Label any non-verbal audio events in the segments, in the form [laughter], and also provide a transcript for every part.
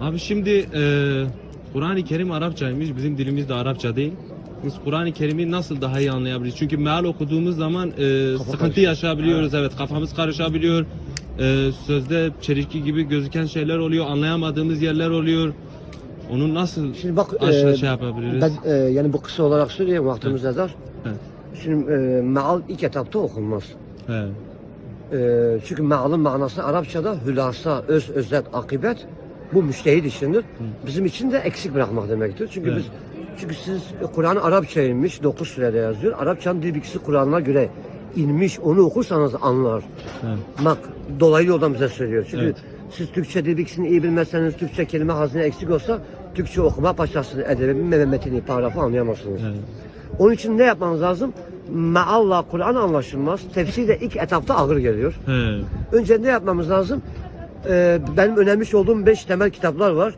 Abi şimdi e, Kur'an-ı Kerim Arapçaymış. Bizim dilimiz de Arapça değil. Biz Kur'an-ı Kerim'i nasıl daha iyi anlayabiliriz? Çünkü meal okuduğumuz zaman e, sıkıntı karışıyor. yaşayabiliyoruz. Evet kafamız karışabiliyor. E, sözde çelişki gibi gözüken şeyler oluyor. Anlayamadığımız yerler oluyor. Onu nasıl Şimdi bak aşağı e, şey yapabiliriz? ben e, yani bu kısa olarak söyleyeyim vaktimiz ne dar. Evet. Şimdi e, meal ilk etapta okunmaz. He. E, çünkü mealın manası Arapçada hülasa, öz, özet, akibet bu müştehid işindir. Bizim için de eksik bırakmak demektir. Çünkü Evet. biz çünkü siz Kur'an Arapça inmiş, 9 surede yazıyor. Arapçanın dil bilgisi Kur'an'a göre inmiş, onu okursanız anlar. He. Bak dolaylı yoldan bize söylüyor. Çünkü Evet. siz Türkçe dil bilgisini iyi bilmezseniz, Türkçe kelime hazine eksik olsa Türkçe okuma başlasın edebi, metini, paragrafı anlayamazsınız. Evet. Onun için ne yapmanız lazım? Mealla Kur'an anlaşılmaz. Tefsir de ilk etapta ağır geliyor. He. Önce ne yapmamız lazım? Ee, benim önermiş olduğum beş temel kitaplar var.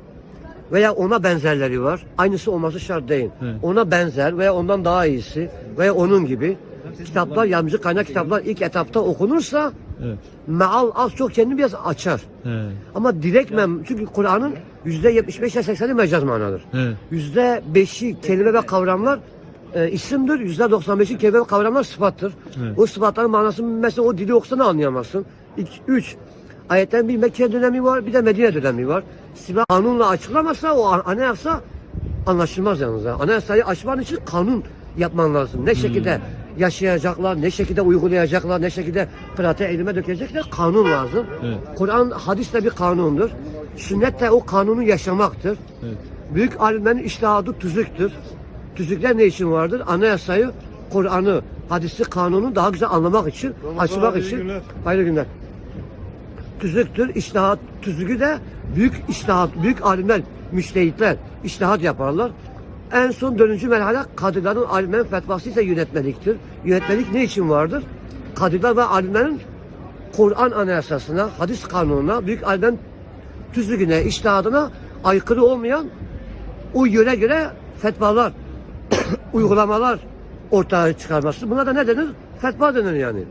Veya ona benzerleri var. Aynısı olması şart değil. Evet. Ona benzer veya ondan daha iyisi veya onun gibi kitaplar, yardımcı kaynak kitaplar ilk etapta okunursa Evet. meal az çok kendini biraz açar. He. Ama direktmen çünkü Kur'an'ın yüzde 75 ile 80'i mecaz manadır. Yüzde beşi kelime ve kavramlar e, isimdir. Yüzde 95'i kelime ve kavramlar sıfattır. Evet. O sıfatların manasını mesela o dili okusan anlayamazsın. İki, üç, ayetten bir Mekke dönemi var bir de Medine dönemi var. Sıfat kanunla açıklamasa o an- anayasa anlaşılmaz yalnız. ha. Anayasayı açman için kanun yapman lazım. Ne şekilde yaşayacaklar, ne şekilde uygulayacaklar, ne şekilde pratiğe elime dökecekler kanun lazım. Evet. Kur'an hadis de bir kanundur. Sünnet de o kanunu yaşamaktır. Evet. Büyük alimlerin iştihadı tüzüktür. Tüzükler ne için vardır? Anayasayı, Kur'an'ı, hadisi, kanunu daha güzel anlamak için, açmak için. Hayırlı günler. Tüzüktür, iştihat, tüzüğü de büyük iştihat, büyük alimler, müştehitler iştihat yaparlar. En son dördüncü merhale kadıların alimlerin fetvası ise yönetmeliktir. Yönetmelik ne için vardır? Kadılar ve alimlerin Kur'an anayasasına, hadis kanununa, büyük alimlerin tüzüğüne, iştihadına aykırı olmayan o yöre göre fetvalar, [coughs] uygulamalar ortaya çıkarması. Buna da ne denir? Fetva denir yani.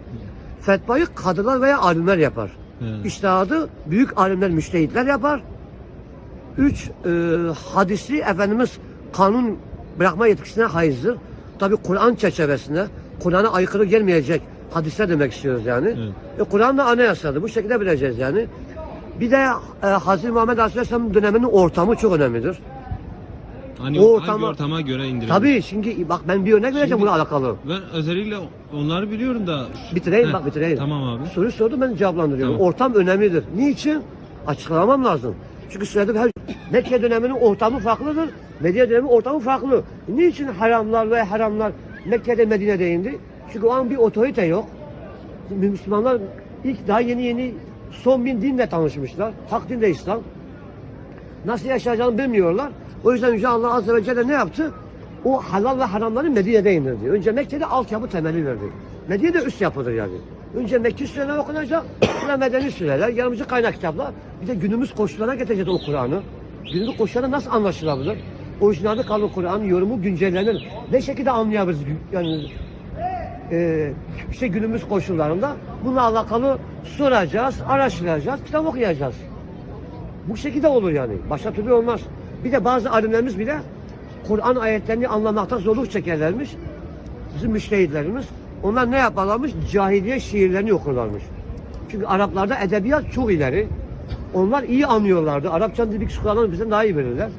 Fetvayı kadılar veya alimler yapar. Evet. İçtihadı büyük alimler, müştehitler yapar. Üç, e, hadisi Efendimiz kanun bırakma yetkisine haizdir. Tabi Kur'an çerçevesinde, Kur'an'a aykırı gelmeyecek hadisler demek istiyoruz yani. Evet. E, Kur'an da anayasadır. Bu şekilde bileceğiz yani. Bir de e, Hazreti Muhammed Aleyhisselam döneminin ortamı çok önemlidir. Hani O ortama- ortama göre indirilir? Tabii şimdi bak ben bir örnek vereceğim buna alakalı. Ben özellikle onları biliyorum da. Bitireyim Heh, bak bitireyim. Tamam abi. Soru sordu ben cevaplandırıyorum. Tamam. Ortam önemlidir. Niçin? Açıklamam lazım. Çünkü söyledim her Mekke döneminin ortamı farklıdır. Medine döneminin ortamı farklı. Niçin haramlar ve haramlar Mekke'de Medine'de indi? Çünkü o an bir otorite yok. Müslümanlar ilk daha yeni yeni son bin dinle tanışmışlar. Hak din de İslam. Nasıl yaşayacağını bilmiyorlar. O yüzden Yüce Allah Azze ve Celle ne yaptı? O halal ve haramları Medine'de indirdi. Önce Mekke'de altyapı temeli verdi. Medine'de üst yapıdır yani. Önce Mekki süreler okunacak, [clears throat] sonra medeni süreler, yanımızda kaynak kitaplar. Bir de günümüz koşullarına getireceğiz o Kur'an'ı. Günümüz koşullarına nasıl anlaşılabilir? Orijinalde kalan Kur'an'ın yorumu güncellenir. Ne şekilde anlayabiliriz? Yani e, işte günümüz koşullarında bununla alakalı soracağız, araştıracağız, kitap okuyacağız. Bu şekilde olur yani. Başka türlü olmaz. Bir de bazı alimlerimiz bile Kur'an ayetlerini anlamakta zorluk çekerlermiş. Bizim müştehitlerimiz. Onlar ne yaparlarmış? Cahiliye şiirlerini okurlarmış. Çünkü Araplarda edebiyat çok ileri. Onlar iyi anlıyorlardı. Arapçanın dil bilgisi kullanan bizden daha iyi bilirler.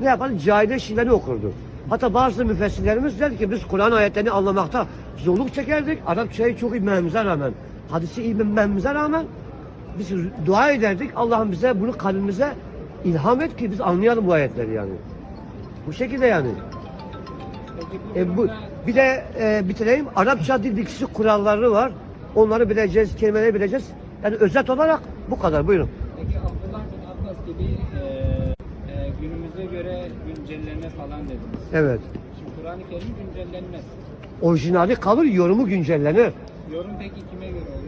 Ne yapar? Cahiliye şiirlerini okurdu. Hatta bazı müfessirlerimiz der ki biz Kur'an ayetlerini anlamakta zorluk çekerdik. Arapçayı çok iyi bilmemize rağmen, hadisi iyi bilmemize rağmen biz dua ederdik. Allah'ım bize bunu kalbimize ilham et ki biz anlayalım bu ayetleri yani. Bu şekilde yani. E, bu, bir de e, bitireyim. Arapça dil bilgisi kuralları var. Onları bileceğiz, kelimeleri bileceğiz. Yani özet olarak bu kadar. Buyurun. Peki Abdullah bin Abbas gibi e, e, günümüze göre güncellenme falan dediniz. Evet. Şimdi Kur'an-ı Kerim güncellenmez. Orijinali kalır, yorumu güncellenir. Yorum peki kime göre olur?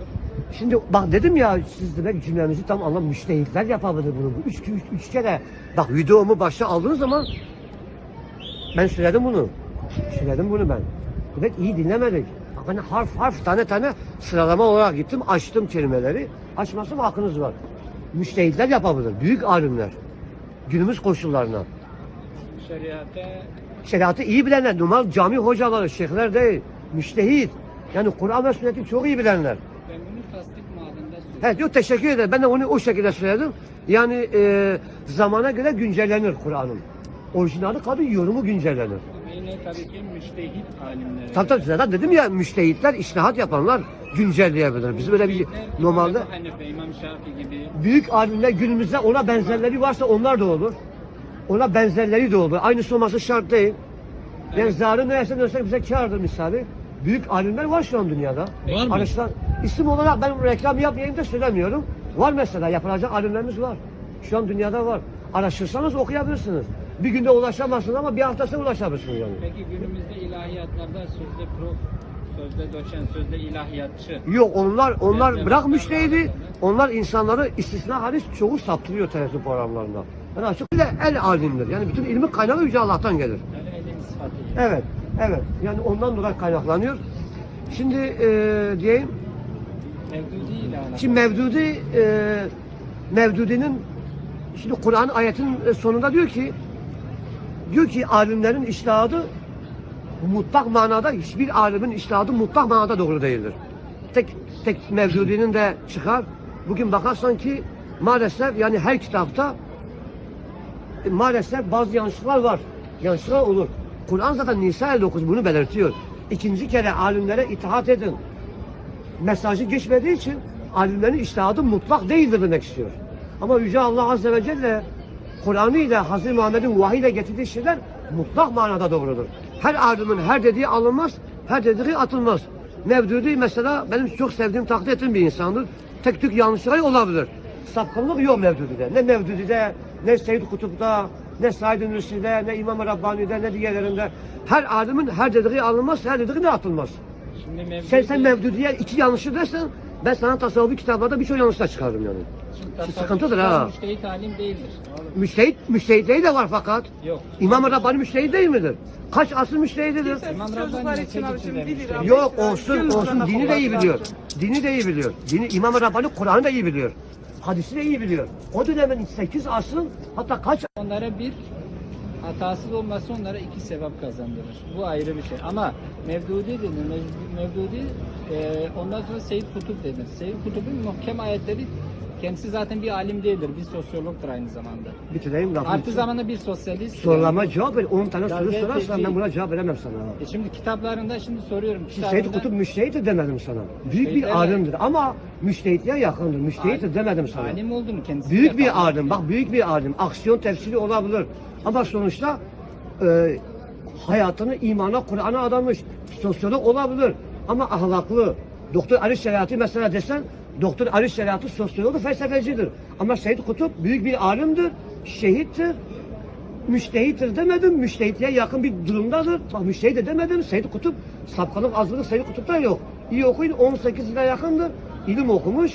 Şimdi bak dedim ya siz demek cümlemizi tam anlam müştehitler yapabilir bunu. Bu üç, üç, üç kere bak videomu başta aldığınız zaman ben söyledim bunu. Söyledim bunu ben. Demek iyi dinlemedik. Bak ben harf harf tane tane sıralama olarak gittim açtım kelimeleri. Açmasam hakkınız var. Müştehitler yapabilir. Büyük alimler. günümüz koşullarına. Şeriata Şeriatı iyi bilenler, normal cami hocaları, şeyhler değil, müştehit. Yani Kur'an ve sünneti çok iyi bilenler. Evet, yok teşekkür ederim. Ben de onu o şekilde söyledim. Yani e, zamana göre güncellenir Kur'an'ın. Orijinali kadın yorumu güncellenir. Yine tabii ki müştehit alimlere. Tabii tabii zaten dedim ya müştehitler, iştihat yapanlar güncelleyebilir. Biz böyle bir Müştehitler, normalde İmam Ebu Hanife, İmam Şafii gibi büyük alimler günümüzde ona benzerleri varsa onlar da olur. Ona benzerleri de olur. Aynısı olması şart değil. Yani Evet. zarı neyse dönsek bize kârdır misali. Büyük alimler var şu an dünyada. Var mı? Araçlar, isim olarak ben reklam yapmayayım da söylemiyorum. Var mesela yapılacak alimlerimiz var. Şu an dünyada var. Araştırsanız okuyabilirsiniz. Bir günde ulaşamazsınız ama bir hafta sonra ulaşabilirsiniz yani. Peki günümüzde ilahiyatlarda sözde prof, sözde doçent, sözde ilahiyatçı. Yok onlar onlar Evet, bırak evet. müştehidi. Onlar insanları istisna hariç çoğu saptırıyor televizyon programlarında. Yani açık bir de el alimdir. Yani bütün ilmin kaynağı Yüce Allah'tan gelir. Yani elim sıfatı. Evet, evet. Yani ondan dolayı kaynaklanıyor. Şimdi e, diyeyim, Mevdudi ile alakalı. şimdi Mevdudi, e, Mevdudi'nin, şimdi Kur'an ayetin sonunda diyor ki, diyor ki alimlerin iştihadı mutlak manada, hiçbir alimin iştihadı mutlak manada doğru değildir. Tek, tek Mevdudi'nin de çıkar. Bugün bakarsan ki maalesef yani her kitapta e, maalesef bazı yanlışlıklar var. Yanlışlıklar olur. Kur'an zaten Nisa 59 bunu belirtiyor. İkinci kere alimlere itaat edin. Mesajı geçmediği için alimlerin iştihadı mutlak değildir demek istiyor. Ama Yüce Allah Azze ve Celle Kur'an'ı ile Hazreti Muhammed'in vahiy ile getirdiği şeyler mutlak manada doğrudur. Her alimin her dediği alınmaz, her dediği atılmaz. Mevdudi mesela benim çok sevdiğim, takdir ettiğim bir insandır. Tek tük yanlışları olabilir. Sapkınlık yok Mevdudi'de. Ne Mevdudi'de, ne Seyyid Kutup'ta, ne Said Nursi'de, ne İmam-ı Rabbani'de, ne diğerlerinde. Her alimin her dediği alınmaz, her dediği de atılmaz. Şimdi Sen, sen Mevdudi'ye iki yanlışı dersen ben sana tasavvufi kitaplarda birçok yanlışlar çıkarırım yani. tasavvuf sıkıntıdır ha. Müştehit alim değildir. Müştehit, müştehitleri de var fakat. Yok. İmam-ı Rabbani müştehit değil midir? Kaç asıl müştehididir? İmam Rabbani için abi. Yok olsun olsun dini de iyi biliyor. Dini de iyi biliyor. Dini İmam-ı Rabbani Kur'an'ı da iyi biliyor. Hadisi de iyi biliyor. O dönemin 8 asıl hatta kaç Onlara bir hatasız olması onlara iki sevap kazandırır. Bu ayrı bir şey. Ama Mevdudi. Mev- Mevdudi e, ondan sonra Seyyid Kutup dedi. Seyyid Kutup'un muhkem ayetleri kendisi zaten bir alim değildir. Bir sosyologdur aynı zamanda. bitireyim lafı. Artı zamanda bir sosyalist. Sorulama cevap ver. 10 tane soru sorarsan ben buna cevap veremem sana. E şimdi kitaplarında şimdi soruyorum. Şimdi Seyyid kitabında- Kutup müştehittir demedim sana. Büyük bir Müştehit, alimdir ama müştehitliğe yakındır. Müştehittir Alim- demedim sana. Alim olduğunu kendisi Büyük bir alim. Bak büyük bir alim. Aksiyon tefsiri olabilir. Ama sonuçta e, hayatını imana, Kur'an'a adamış. Sosyolog olabilir. Ama ahlaklı. Doktor Ali Şeriatı mesela desen Doktor Ali Şeriatı sosyologu felsefecidir. Ama Seyyid Kutup büyük bir alimdir. Şehittir. Müştehittir demedim. Müştehitliğe yakın bir durumdadır. Bak müştehit de demedim. Seyyid Kutup sapkınlık azlığı Seyyid Kutup'ta yok. İyi okuyun 18 yıla yakındır. İlim okumuş.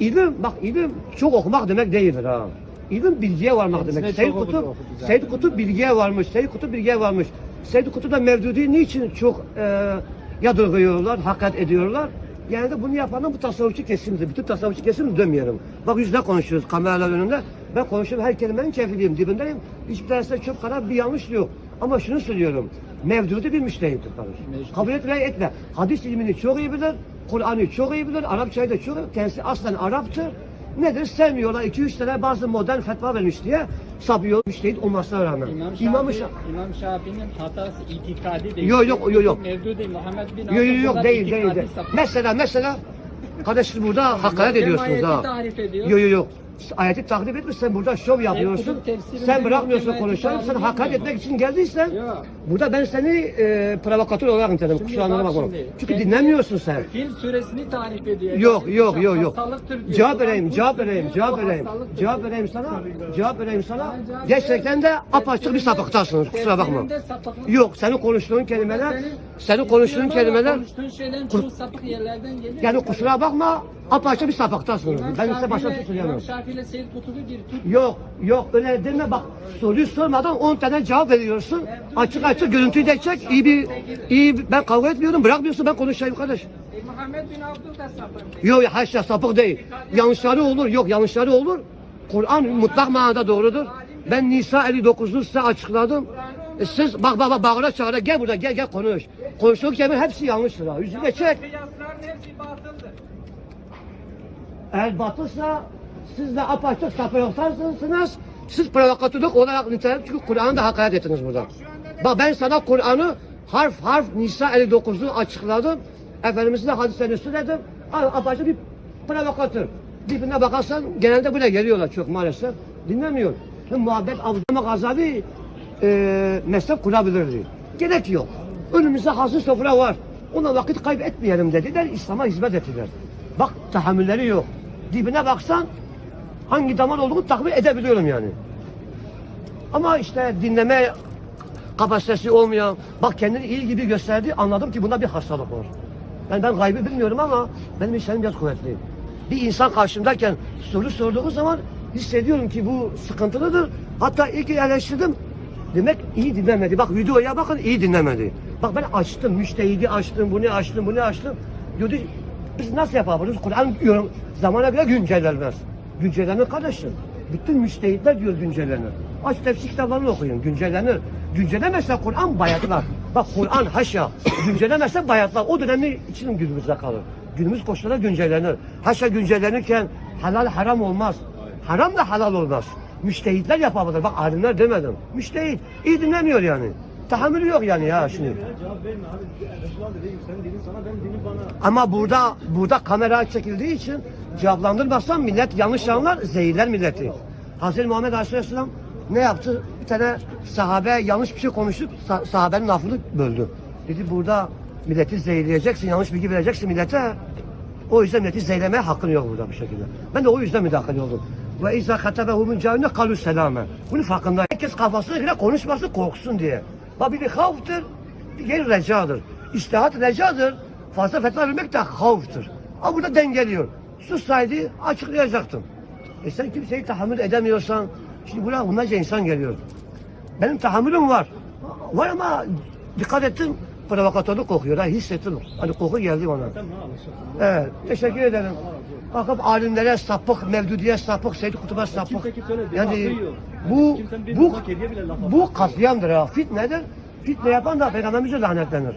İlim bak ilim çok okumak demek değildir ha. İlim bilgiye varmak Kendisine demek. çok Seyyid okudu, Kutup, okudu zaten. Seyyid Kutup bilgiye varmış. Seyyid Kutup bilgiye varmış. Seyyid Kutup da Mevdudi niçin çok e, yadırgıyorlar, hakikat ediyorlar? Yani de bunu yapanlar bu tasavvufçu kesimdir. Bütün tasavvufçu kesim dönmeyelim. Bak yüzde konuşuyoruz kameralar önünde. Ben konuşuyorum her kelimenin kefiliyim, dibindeyim. Hiçbir tanesinde çöp kadar bir yanlış yok. Ama şunu söylüyorum. Mevdudi bir müştehittir kardeş. Mecbur. Kabul et veya etme. Hadis ilmini çok iyi bilir. Kur'an'ı çok iyi bilir. Arapçayı da çok iyi. Kendisi aslen Arap'tır. Nedir? Sevmiyorlar. 2-3 tane bazı modern fetva vermiş diye sapıyor müştehit olmasına rağmen. İmam Şafii, Şa- İmam Şafii'nin hatası itikadi değil. Yok, yok, yok, yok. Mevdudi Muhammed bin Yok yok yok değil değil. değil. Mesela mesela kardeşim burada hakaret ediyorsunuz ha. Yok yok yok. Ayeti takrip etmiş sen burada şov yapıyorsun. Sen bırakmıyorsun konuşalım. Sen hakaret etmek için geldiysen Yok. burada ben seni e, provokatör olarak niteledim. Kusura bak bakma. Çünkü dinlemiyorsun sen. Fil suresini tarif ediyor. Yok yok yok yok. Cevap vereyim, cevap vereyim, cevap vereyim. Cevap vereyim sana. Cevap vereyim sana. Gerçekten de apaçık bir sapıktasınız. Kusura bakma. Yok senin konuştuğun kelimeler, Senin- konuştuğun kelimeler Konuştuğun şeylerin çoğu sapık yerlerden geliyor. yani kusura bakma apaçık bir sapıktasınız. Ben size başka bir şey söyleyemem. İle Seyyid Kutub'u bir tut. Yok yok öyle deme bak soruyu sormadan 10 tane cevap veriyorsun. Açık açık görüntüyü de çek. İyi bir iyi ben kavga etmiyorum bırakmıyorsun ben konuşayım kardeş. E, Muhammed bin Abdül da sapık. Yok haşa sapık değil. Yanlışları olur yok yanlışları olur. Kur'an mutlak manada doğrudur. Ben Nisa 59'u size açıkladım. E siz bak bak bak bağıra çağıra gel burada gel gel konuş. Konuştuğun kelime hepsi yanlıştır ha. Yüzüne çek. Kıyasların hepsi batıldır. Eğer batılsa siz de apaçık sapıyorsarsınız. Siz provokatörlük olarak nitelik çünkü Kur'an'ı da hakaret ettiniz burada. Bak ben sana Kur'an'ı harf harf Nisa 59'u açıkladım. Efendimizin de hadislerini söyledim. Ama Apaçık bir provokatör. Birbirine bakarsan genelde buraya geliyorlar çok maalesef. Dinlemiyor. Şimdi muhabbet Abdülhamid Gazali e, mezhep kurabilirdi. Gerek yok. Önümüzde hazır sofra var. Ona vakit kaybetmeyelim dediler. İslam'a hizmet ettiler. Bak tahammülleri yok. Dibine baksan hangi damar olduğunu tahmin edebiliyorum yani. Ama işte dinleme kapasitesi olmayan, bak kendini iyi gibi gösterdi, anladım ki bunda bir hastalık var. Yani ben gaybı bilmiyorum ama benim işlerim biraz kuvvetli. Bir insan karşımdayken soru sorduğu zaman hissediyorum ki bu sıkıntılıdır. Hatta ilk eleştirdim, demek iyi dinlemedi. Bak videoya bakın iyi dinlemedi. Bak ben açtım, müştehidi açtım, bunu açtım, bunu açtım. Diyordu, biz nasıl yapabiliriz? Kur'an zamana göre güncellenmez. Güncellenir kardeşim. Bütün müştehitler diyor güncellenir. Aç tefsir kitaplarını okuyun, güncellenir. Güncellemezse Kur'an bayatlar. Bak Kur'an haşa, güncellemezse bayatlar. O dönemi için günümüzde kalır. Günümüz koşulları güncellenir. Haşa güncellenirken halal haram olmaz. Haram da halal olmaz. Müştehitler yapabilir. Bak alimler demedim. Müştehit. iyi dinlemiyor yani. Tahammülü yok yani ya şimdi. Cevap verme abi. Resulullah dedi sen dilin sana ben dilim bana. Ama burada burada kamera çekildiği için cevaplandırmazsan millet yanlış anlar, zehirler milleti. Hazreti Muhammed Aleyhisselam ne yaptı? Bir tane sahabe yanlış bir şey konuşup sa- sahabenin lafını böldü. Dedi burada milleti zehirleyeceksin, yanlış bilgi vereceksin millete. O yüzden milleti zehirlemeye hakkın yok burada bir şekilde. Ben de o yüzden müdahale oldum. Ve izâ katebehumun cahine kalu selame. Bunun farkında. Herkes kafasına göre konuşmasın korksun diye. Bak biri havftır, diğeri recadır. İstihat recadır. Fazla fetva vermek de havftır. Ama burada dengeliyor. Sussaydı açıklayacaktım. E sen kimseyi tahammül edemiyorsan, şimdi buraya bunlarca insan geliyor. Benim tahammülüm var. Var ama dikkat ettim, provokatörlük kokuyor. Ha, hissettim. Hani koku geldi alışırsın. Evet, teşekkür ederim. Bakıp alimlere sapık, Mevdudi'ye sapık, Seyyid Kutub'a sapık. Yani bu, bu, bu katliamdır ha. Fitnedir. Fitne yapan da Peygamberimize lanetlenir.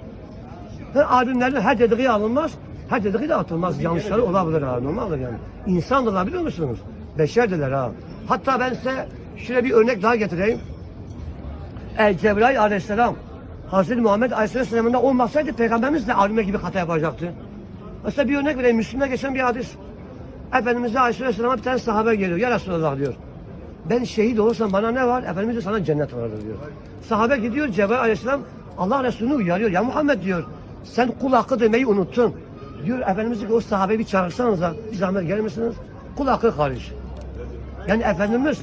Her alimlerin her dediği alınmaz, her dediği de atılmaz. Yanlışları olabilir ha, normaldir yani. İnsandırlar biliyor musunuz? Beşerdiler ha. Hatta ben size şöyle bir örnek daha getireyim. El Cebrail aleyhisselam Hazreti Muhammed aleyhisselam'ın da olmasaydı peygamberimiz de alime gibi hata yapacaktı. Mesela bir örnek vereyim. Müslüm'de geçen bir hadis. Efendimiz aleyhisselam'a bir tane sahabe geliyor. Ya Resulallah diyor. Ben şehit olursam bana ne var? Efendimiz de sana cennet vardır diyor. Sahabe gidiyor Cebrail aleyhisselam Allah Resulü'nü uyarıyor. Ya Muhammed diyor. Sen kul hakkı demeyi unuttun. Diyor Efendimiz diyor o sahabeyi bir çağırsanıza. Bir zahmet gelir misiniz? Kul hakkı hariç. Yani Efendimiz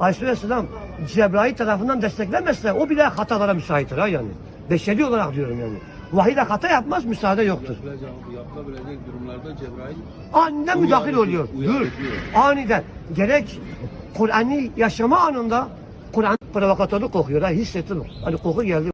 Aleyhisselam Cebrail tarafından desteklenmezse o bile hatalara müsaittir ha yani. Beşeri olarak diyorum yani. Vahide hata yapmaz, müsaade yoktur. Yapılabilecek durumlarda Cebrail Aniden müdahil oluyor. Dur. Aniden. Gerek Kur'an'ı yaşama anında Kur'an provokatörlük kokuyor ha hissettim. Hani koku geldi.